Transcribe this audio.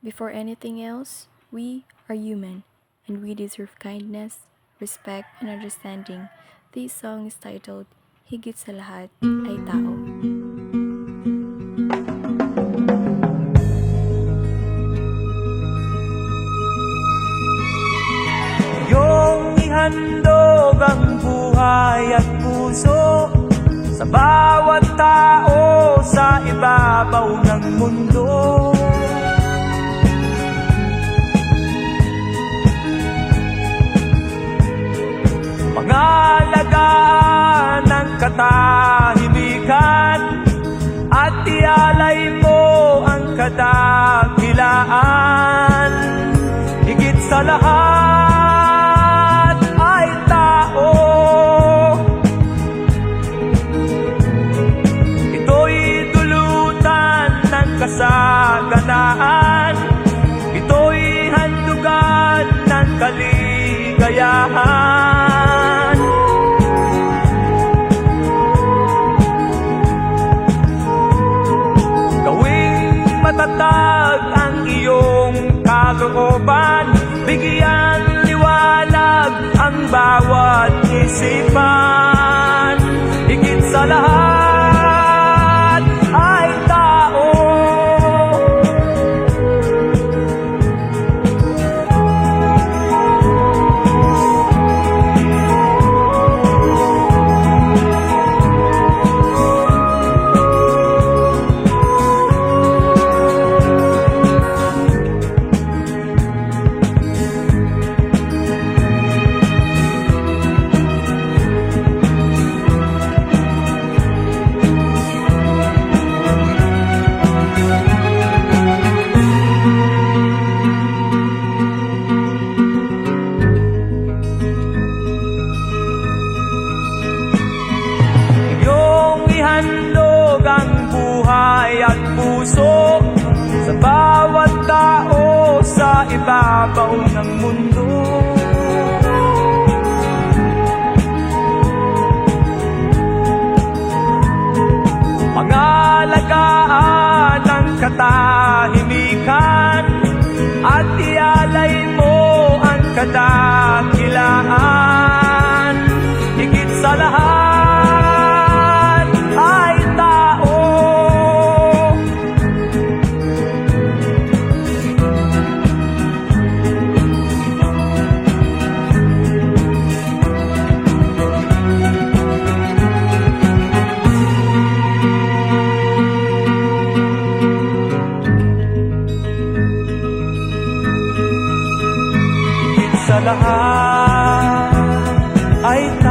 Before anything else, we are human and we deserve kindness, respect, and understanding. This song is titled Higit sa lahat ay tao. Iyong ihandog ang buhay at puso Sa bawat tao sa ibabaw ng mundo At ialay mo ang kadakilaan. Higit sa lahat ay tao. Ito'y dulutan ng kasaganaan. Ito'y handugan ng kaligayahan kalooban Bigyan liwanag ang bawat isipan. Higit sa lahat Pangalagaan ang katahimikan At ialay mo ang kadakilaan sa lahat ay tao